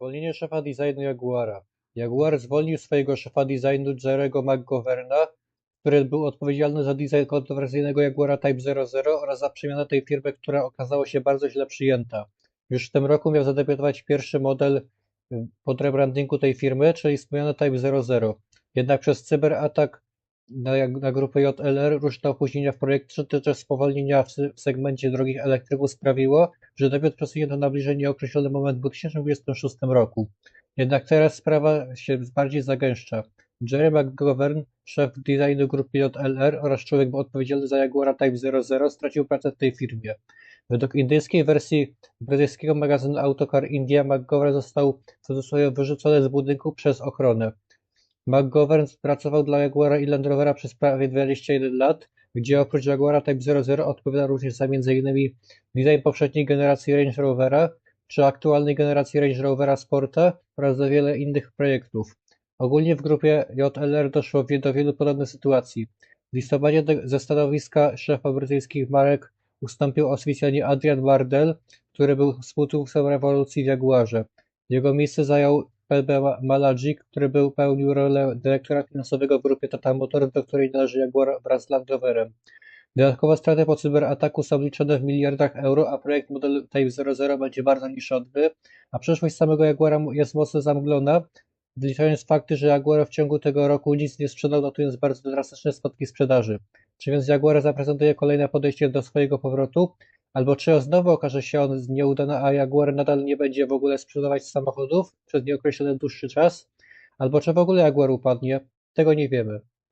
Zwolnienie szefa designu Jaguara. Jaguar zwolnił swojego szefa designu Jerego McGoverna, który był odpowiedzialny za design kontrowersyjnego Jaguara Type 00 oraz za przemianę tej firmy, która okazała się bardzo źle przyjęta. Już w tym roku miał zadebiutować pierwszy model y, pod rebrandingu tej firmy, czyli wspomniany Type 00. Jednak przez cyberatak na, na grupę JLR różne opóźnienia w projekcie, czy też spowolnienia w, w segmencie drogich elektryków sprawiło, że debiut przesunięto na bliżej nieokreślony moment w 2026 roku. Jednak teraz sprawa się bardziej zagęszcza. Jerry McGovern, szef designu grupy JLR oraz człowiek odpowiedzialny za Jaguara Type 00 stracił pracę w tej firmie. Według indyjskiej wersji brytyjskiego magazynu Autocar India McGovern został w cudzysłowie wyrzucony z budynku przez ochronę. McGovern pracował dla Jaguara i Land Rovera przez prawie 21 lat, gdzie oprócz Jaguara Type 00 odpowiada również za m.in. design poprzedniej generacji Range Rovera czy aktualnej generacji Range Rovera Sporta oraz za wiele innych projektów. Ogólnie w grupie JLR doszło do wielu podobnych sytuacji. W listopadzie ze stanowiska szefa brytyjskich marek ustąpił oficjalnie Adrian Wardell, który był współtwórcą rewolucji w Jaguarze. Jego miejsce zajął PB Malagic, który był pełnił rolę dyrektora finansowego w grupie Tata Motors, do której należy Jaguar wraz z Land Roverem. Dodatkowe straty po cyberataku są liczone w miliardach euro, a projekt modelu Type 00 będzie bardzo niszowny, a przyszłość samego Jaguara jest mocno zamglona, wliczając fakty, że Jaguar w ciągu tego roku nic nie sprzedał, notując bardzo drastyczne spadki sprzedaży. Czy więc Jaguar zaprezentuje kolejne podejście do swojego powrotu? Albo czy znowu okaże się on nieudany, a Jaguar nadal nie będzie w ogóle sprzedawać samochodów przez nieokreślony dłuższy czas? Albo czy w ogóle Jaguar upadnie? Tego nie wiemy.